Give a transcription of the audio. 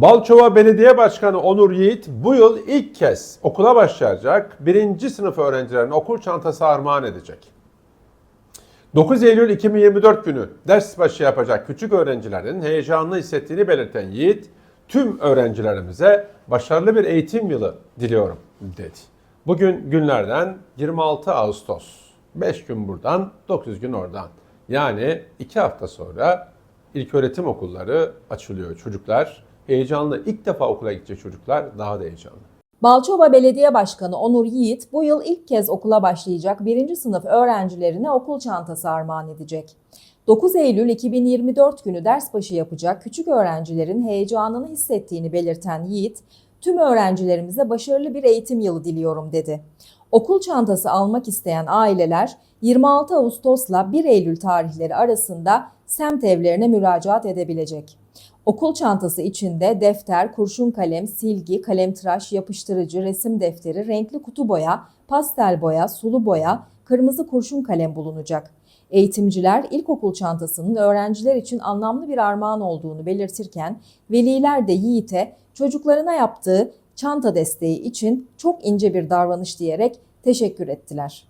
Balçova Belediye Başkanı Onur Yiğit bu yıl ilk kez okula başlayacak birinci sınıf öğrencilerine okul çantası armağan edecek. 9 Eylül 2024 günü ders başı yapacak küçük öğrencilerin heyecanlı hissettiğini belirten Yiğit, tüm öğrencilerimize başarılı bir eğitim yılı diliyorum dedi. Bugün günlerden 26 Ağustos. 5 gün buradan, 9 gün oradan. Yani 2 hafta sonra ilköğretim okulları açılıyor çocuklar. Heyecanlı ilk defa okula gidecek çocuklar daha da heyecanlı. Balçova Belediye Başkanı Onur Yiğit bu yıl ilk kez okula başlayacak birinci sınıf öğrencilerine okul çantası armağan edecek. 9 Eylül 2024 günü ders başı yapacak küçük öğrencilerin heyecanını hissettiğini belirten Yiğit, tüm öğrencilerimize başarılı bir eğitim yılı diliyorum dedi. Okul çantası almak isteyen aileler 26 Ağustos'la 1 Eylül tarihleri arasında semt evlerine müracaat edebilecek. Okul çantası içinde defter, kurşun kalem, silgi, kalemtıraş, yapıştırıcı, resim defteri, renkli kutu boya, pastel boya, sulu boya, kırmızı kurşun kalem bulunacak. Eğitimciler ilkokul çantasının öğrenciler için anlamlı bir armağan olduğunu belirtirken veliler de Yiğit'e çocuklarına yaptığı çanta desteği için çok ince bir davranış diyerek teşekkür ettiler.